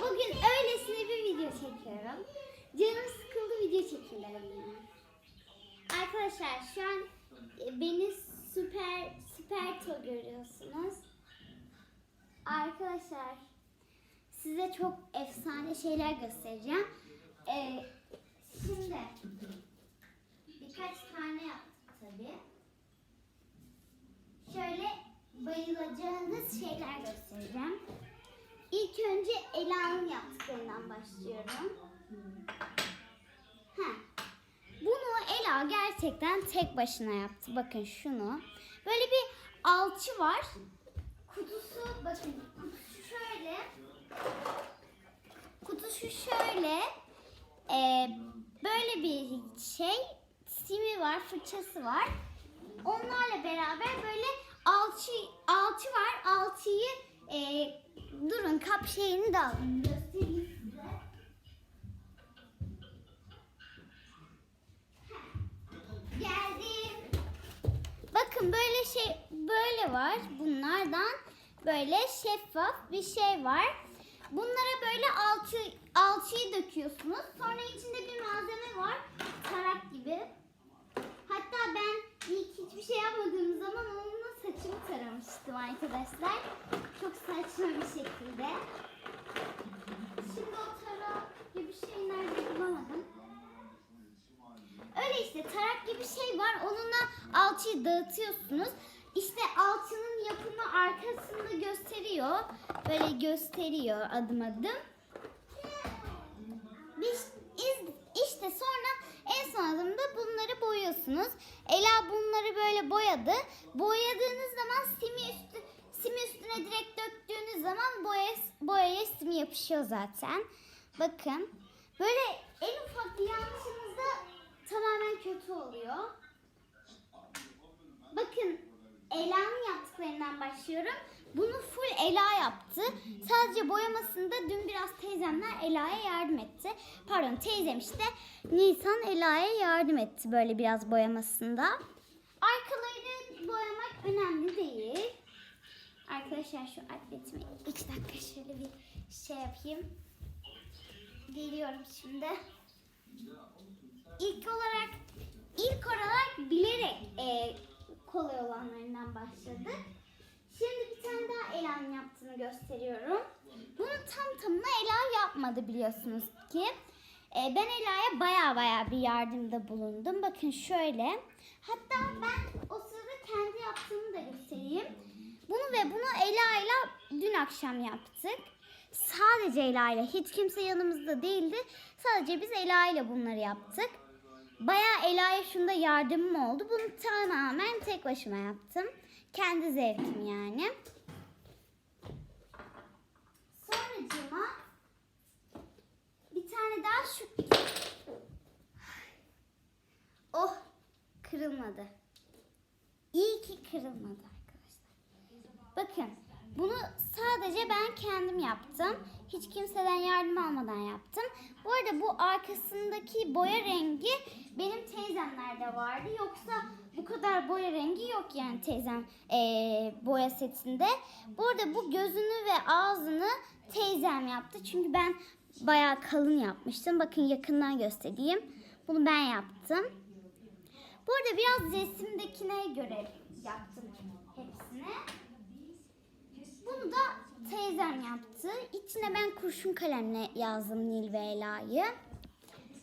Bugün öylesine bir video çekiyorum. Canım sıkıldı video çekeyim. Arkadaşlar şu an e, beni süper süper to görüyorsunuz. Arkadaşlar size çok efsane şeyler göstereceğim. Ee, şimdi birkaç tane yaptık tabii. Şöyle bayılacağınız şeyler göstereceğim. İlk önce Ela'nın yaptıklarından başlıyorum. Heh. Bunu Ela gerçekten tek başına yaptı. Bakın şunu. Böyle bir alçı var. Kutusu bakın kutusu şöyle. Kutusu şöyle. Ee, böyle bir şey. Simi var, fırçası var. Onlarla beraber böyle alçı alçı var. Alçıyı e, durun kap şeyini de alın. Geldim. Bakın böyle şey böyle var. Bunlardan böyle şeffaf bir şey var. Bunlara böyle alçı alçıyı döküyorsunuz. Sonra içinde bir malzeme var. Tarak gibi. Hatta ben ilk hiçbir şey yapmadığım zaman onunla taramıştım arkadaşlar. Çok saçma bir şekilde. Şimdi o tarak gibi şey nerede bulamadım. Öyle işte tarak gibi şey var. Onunla alçıyı dağıtıyorsunuz. İşte alçının yapımı arkasında gösteriyor. Böyle gösteriyor adım adım. İşte sonra en son adımda bunları boyuyorsunuz. Ela bunları böyle boyadı. Boyadığınız zaman simi üstü simi üstüne direkt döktüğünüz zaman boya boyaya simi yapışıyor zaten. Bakın. Böyle en ufak bir yanlışınızda tamamen kötü oluyor. Bakın Ela'nın yaptıklarından başlıyorum. Bunu full Ela yaptı. Sadece boyamasında dün biraz teyzemler Ela'ya yardım etti. Pardon teyzem işte Nisan Ela'ya yardım etti böyle biraz boyamasında. Arkalarını boyamak önemli değil. Arkadaşlar şu atletimi iki dakika şöyle bir şey yapayım. Geliyorum şimdi. İlk olarak ilk olarak bilerek e, kolay olanlarından başladık. Şimdi bir tane daha Ela'nın yaptığını gösteriyorum. Bunu tam tamına Ela yapmadı biliyorsunuz ki. E, ben Ela'ya baya baya bir yardımda bulundum. Bakın şöyle. Hatta ben o sırada kendi yaptığımı da göstereyim. Bunu ve bunu Ela ile dün akşam yaptık. Sadece Ela hiç kimse yanımızda değildi. Sadece biz Ela ile bunları yaptık. Bayağı Ela'ya şunda yardımım oldu. Bunu tamamen tek başıma yaptım. Kendi zevkim yani. Sonracığıma bir tane daha şu... Oh kırılmadı. İyi ki kırılmadı arkadaşlar. Bakın bunu sadece ben kendim yaptım. Hiç kimseden yardım almadan yaptım. Bu arada bu arkasındaki boya rengi benim teyzemlerde vardı. Yoksa bu kadar boya rengi yok yani teyzem eee, boya setinde. Bu arada bu gözünü ve ağzını teyzem yaptı. Çünkü ben bayağı kalın yapmıştım. Bakın yakından göstereyim. Bunu ben yaptım. Bu arada biraz resimdekine göre yaptım hepsini. Bunu da teyzem yaptı. İçine ben kurşun kalemle yazdım Nil ve Ela'yı.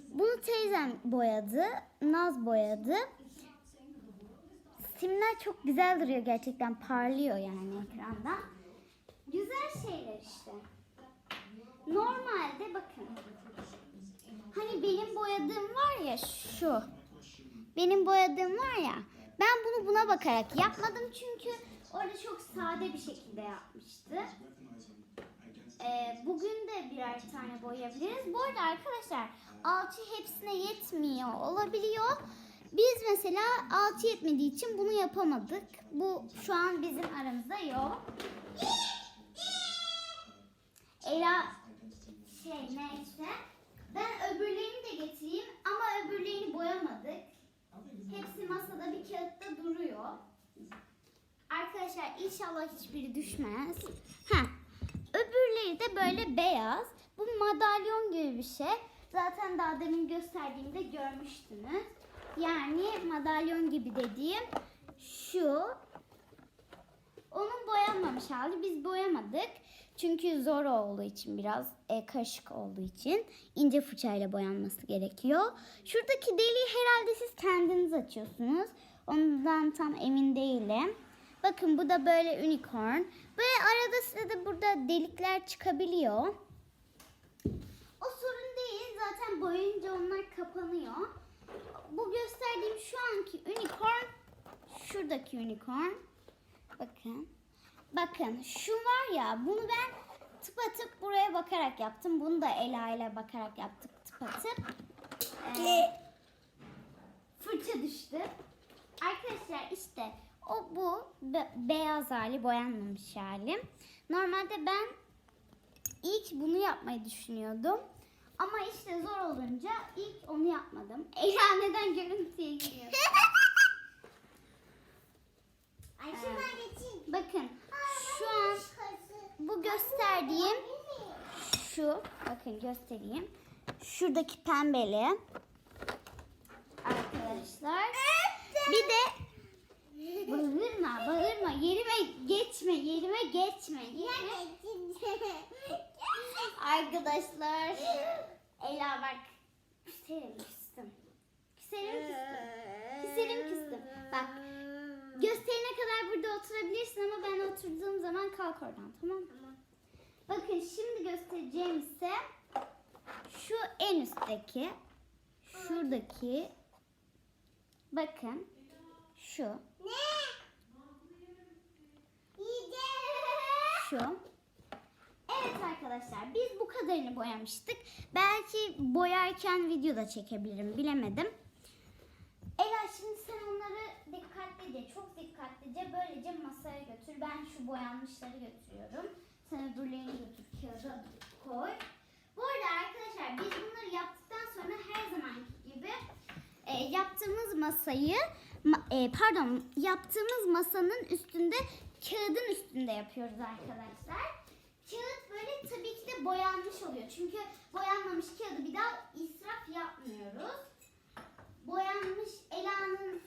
Bunu teyzem boyadı. Naz boyadı. Simler çok güzel duruyor gerçekten. Parlıyor yani ekranda. Güzel şeyler işte. Normalde bakın. Hani benim boyadığım var ya şu. Benim boyadığım var ya. Ben bunu buna bakarak yapmadım çünkü orada çok sade bir şekilde yapmıştı. Ee, bugün de birer tane boyayabiliriz. Bu arada arkadaşlar alçı hepsine yetmiyor olabiliyor. Biz mesela alçı yetmediği için bunu yapamadık. Bu şu an bizim aramızda yok. Ela şey neyse. Ben öbürlerini de getireyim ama öbürlerini boyamadık. Hepsi masada bir kağıtta duruyor. Arkadaşlar inşallah hiçbiri düşmez. Ha. Öbürleri de böyle beyaz. Bu madalyon gibi bir şey. Zaten daha demin gösterdiğimde görmüştünüz. Yani madalyon gibi dediğim şu. Onun boyanmamış hali. Biz boyamadık. Çünkü zor olduğu için biraz e, karışık olduğu için ince fırçayla boyanması gerekiyor. Şuradaki deliği herhalde siz kendiniz açıyorsunuz. Ondan tam emin değilim. Bakın bu da böyle unicorn. Böyle arada sırada burada delikler çıkabiliyor. O sorun değil. Zaten boyayınca onlar kapanıyor. Bu gösterdiğim şu anki unicorn şuradaki unicorn. Bakın. Bakın şu var ya bunu ben tıpatıp buraya bakarak yaptım. Bunu da Ela ile bakarak yaptık tıpatıp. Ee, fırça düştü. Arkadaşlar işte o bu be- beyaz hali boyanmamış hali. Normalde ben ilk bunu yapmayı düşünüyordum. Ama işte zor olunca ilk onu yapmadım. Ela neden görüntüye giriyor? Ay şuradan geçeyim. Bakın şu an bu gösterdiğim şu bakın göstereyim. Şuradaki pembeli arkadaşlar. Bir de bağırma bağırma yerime geçme yerime geçme yerime. Arkadaşlar Ela bak küserim küstüm. Küserim küstüm. Küserim küstüm. Bak gösterene kadar burada oturabilirsin ama ben oturduğum zaman kalk oradan tamam mı? Bakın şimdi göstereceğim ise şu en üstteki şuradaki bakın şu Ne? Şu Evet arkadaşlar biz bu kadarını boyamıştık. Belki boyarken video da çekebilirim bilemedim. Ela şimdi sen onları dikkatlice çok dikkatlice böylece masaya götür. Ben şu boyanmışları götürüyorum. Sen öbürlerini götür kağıda koy. Bu arada arkadaşlar biz bunları yaptıktan sonra her zamanki gibi e, yaptığımız masayı ma- e, pardon yaptığımız masanın üstünde kağıdın üstünde yapıyoruz arkadaşlar. Kağıt böyle tabii ki de boyanmış oluyor. Çünkü boyanmamış kağıdı bir daha israf yapmıyoruz. Boyanmış Ela'nın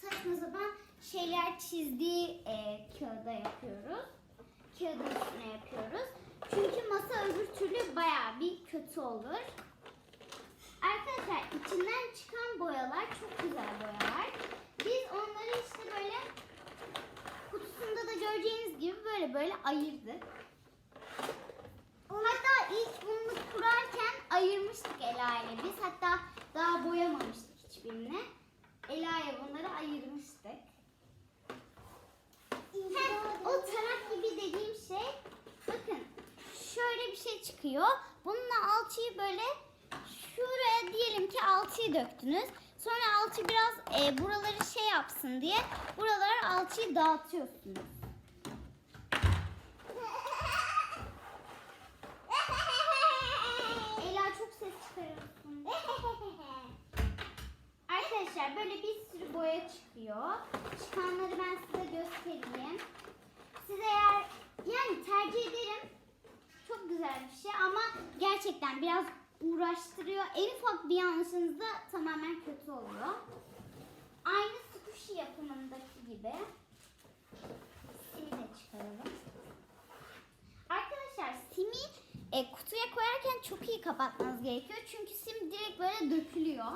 saçma sapan şeyler çizdiği e, kağıda yapıyoruz. Kağıdın üstüne yapıyoruz. Çünkü masa öbür türlü bayağı bir kötü olur. Arkadaşlar içinden çıkan boyalar çok güzel boyalar. Biz onları işte böyle kutusunda da göreceğiniz gibi böyle böyle ayırdık. Hatta ilk bunu kurarken ayırmıştık Ela ile biz. Hatta daha boyamamıştık hiçbirini. Ela'ya bunları ayırmıştık. O tarak gibi dediğim şey bakın şöyle bir şey çıkıyor. Bununla alçıyı böyle şuraya diyelim ki alçıyı döktünüz. Sonra alçı biraz e, buraları şey yapsın diye buralara alçıyı dağıtıyorsunuz. Ela çok ses çıkarıyorsun. Arkadaşlar böyle bir sürü boya çıkıyor. Çıkanları ben size göstereyim. Size eğer yani tercih ederim. Çok güzel bir şey ama gerçekten biraz uğraştırıyor. En ufak bir yanlışınızda tamamen kötü oluyor. Aynı squishy yapımındaki gibi. Simi de çıkaralım. Arkadaşlar simi e, kutuya koyarken çok iyi kapatmanız gerekiyor. Çünkü sim direkt böyle dökülüyor.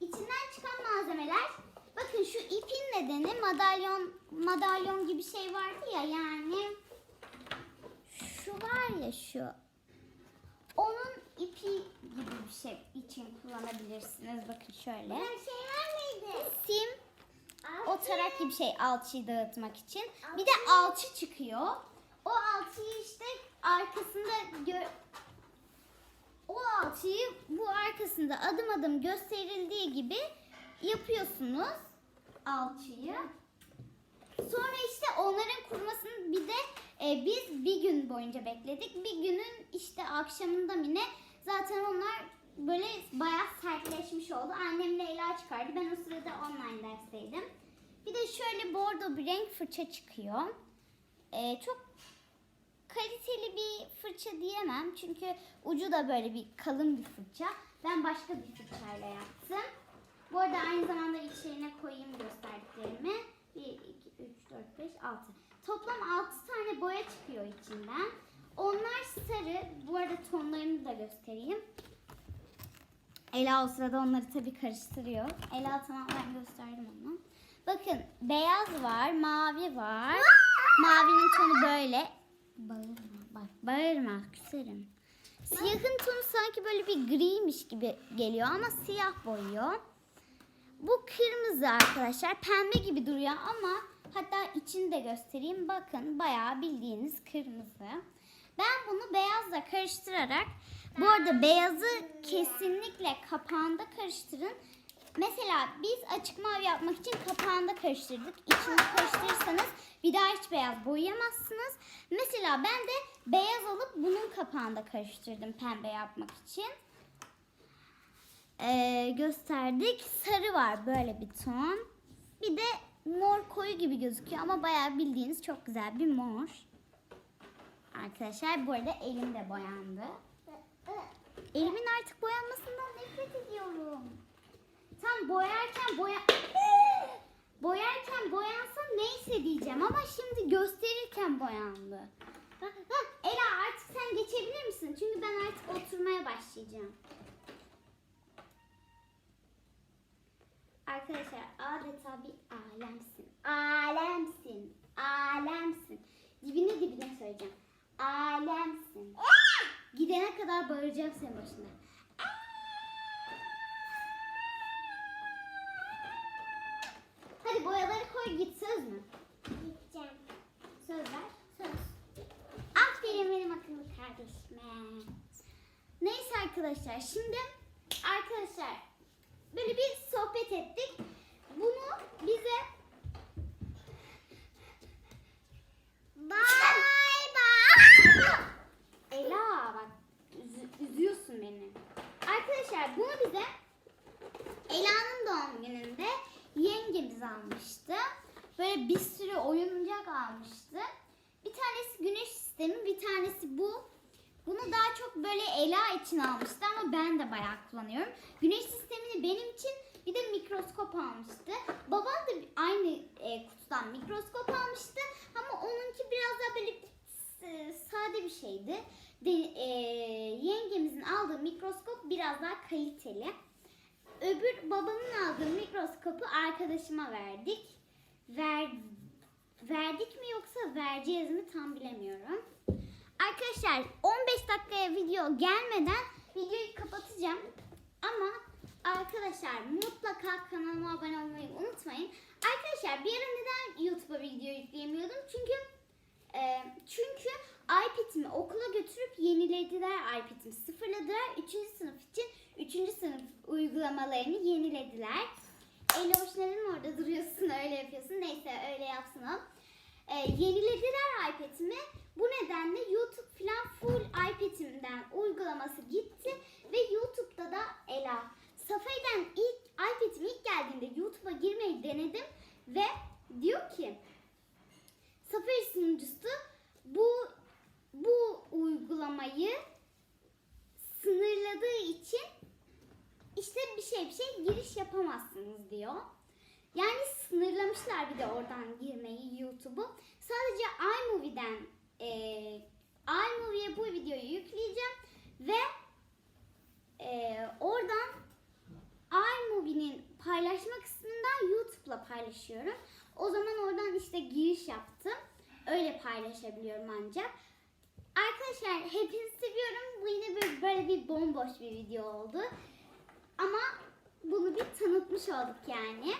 İçinden çıkan malzemeler bakın şu ipin nedeni madalyon madalyon gibi şey vardı ya yani şu var ya şu onun ipi gibi bir şey için kullanabilirsiniz. Bakın şöyle. Bir şey var mıydı? Sim o tarak gibi şey alçıyı dağıtmak için. Bir de alçı çıkıyor. O alçıyı işte arkasında gö o alçıyı bu arkasında adım adım gösterildiği gibi yapıyorsunuz alçıyı. Sonra işte onların kurumasını bir de e, biz bir gün boyunca bekledik. Bir günün işte akşamında mı zaten onlar böyle bayağı sertleşmiş oldu. Annem Leyla çıkardı. Ben o sırada online dersteydim. Bir de şöyle bordo bir renk fırça çıkıyor. E, çok kaliteli bir fırça diyemem. Çünkü ucu da böyle bir kalın bir fırça. Ben başka bir fırçayla yaptım. Bu arada aynı zamanda içlerine koyayım gösterdiklerimi. 1, 2, 3, 4, 5, 6. Toplam 6 tane boya çıkıyor içinden. Onlar sarı. Bu arada tonlarını da göstereyim. Ela o sırada onları tabii karıştırıyor. Ela tamam ben gösterdim onu. Bakın beyaz var, mavi var. Mavinin tonu böyle. Bağırma bak bağırma küserim. Siyahın tonu sanki böyle bir griymiş gibi geliyor ama siyah boyuyor. Bu kırmızı arkadaşlar. Pembe gibi duruyor ama hatta içini de göstereyim. Bakın bayağı bildiğiniz kırmızı. Ben bunu beyazla karıştırarak bu arada beyazı kesinlikle kapağında karıştırın. Mesela biz açık mavi yapmak için kapağında karıştırdık. İçini karıştırırsanız bir daha hiç beyaz boyayamazsınız. Mesela ben de beyaz alıp bunun kapağında karıştırdım pembe yapmak için. Ee, gösterdik. Sarı var böyle bir ton. Bir de mor koyu gibi gözüküyor ama bayağı bildiğiniz çok güzel bir mor. Arkadaşlar bu arada elim de boyandı. Elimin artık boyanmasından nefret ediyorum. Tam boyarken boya... boyarken boyansa neyse diyeceğim ama şimdi gösterirken boyandı. Ha, Ela artık sen geçebilir misin? Çünkü ben artık oturmaya başlayacağım. Arkadaşlar adeta bir alemsin. Alemsin. Alemsin. Dibine dibine söyleyeceğim. Alemsin. Gidene kadar bağıracağım senin başına. Hadi boyaları koy git söz mü? Gideceğim. Söz ver. Söz. Aferin benim akıllı kardeşime. Neyse arkadaşlar şimdi arkadaşlar böyle bir sohbet ettik. Bunu bize. Ela bak üzü- üzüyorsun beni. Arkadaşlar bunu bize Ela'nın doğum gününde yengemiz almıştı. Böyle bir sürü oyuncak almıştı. Bir tanesi güneş sistemi, bir tanesi bu. Bunu daha çok böyle Ela için almıştı ama ben de bayağı kullanıyorum. Güneş sistemini benim için bir de mikroskop almıştı. Babam da aynı e, kutudan mikroskop almıştı ama onunki biraz daha böyle s- sade bir şeydi. De, e, yengemizin aldığı mikroskop biraz daha kaliteli. Öbür babamın aldığı mikroskopu arkadaşıma verdik. Ver, verdik mi yoksa vereceğiz mi tam bilemiyorum. Arkadaşlar 15 dakikaya video gelmeden videoyu kapatacağım. Ama arkadaşlar mutlaka kanalıma abone olmayı unutmayın. Arkadaşlar bir ara neden YouTube'a video yükleyemiyordum? Çünkü e, çünkü iPad'imi okula götürüp yenilediler iPad'imi sıfırladılar. 3. sınıf için 3. sınıf uygulamalarını yenilediler. Eloş neden orada duruyorsun öyle yapıyorsun? Neyse öyle yapsın o. E, yenilediler iPad'imi. Bu nedenle YouTube falan full iPad'imden uygulaması gitti. Ve YouTube'da da Ela. Safari'den ilk iPad'im ilk geldiğinde YouTube'a girmeyi denedim. Ve diyor ki Safari sunucusu bu bu uygulamayı sınırladığı için işte bir şey bir şey giriş yapamazsınız diyor. Yani sınırlamışlar bir de oradan girmeyi YouTube'u. Sadece iMovie'den e, iMovie'ye bu videoyu yükleyeceğim ve e, oradan iMovie'nin paylaşma kısmından YouTube'la paylaşıyorum. O zaman oradan işte giriş yaptım. Öyle paylaşabiliyorum ancak. Arkadaşlar hepinizi seviyorum. Bu yine böyle, böyle bir bomboş bir video oldu. Ama bunu bir tanıtmış olduk yani.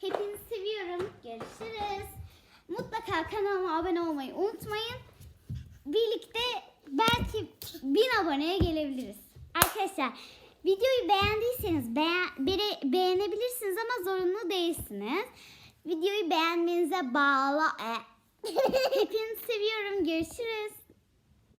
Hepinizi seviyorum. Görüşürüz. Mutlaka kanalıma abone olmayı unutmayın. Birlikte belki bin aboneye gelebiliriz. Arkadaşlar videoyu beğendiyseniz beğen, beğenebilirsiniz ama zorunlu değilsiniz. Videoyu beğenmenize bağlı. Hepinizi seviyorum. Görüşürüz.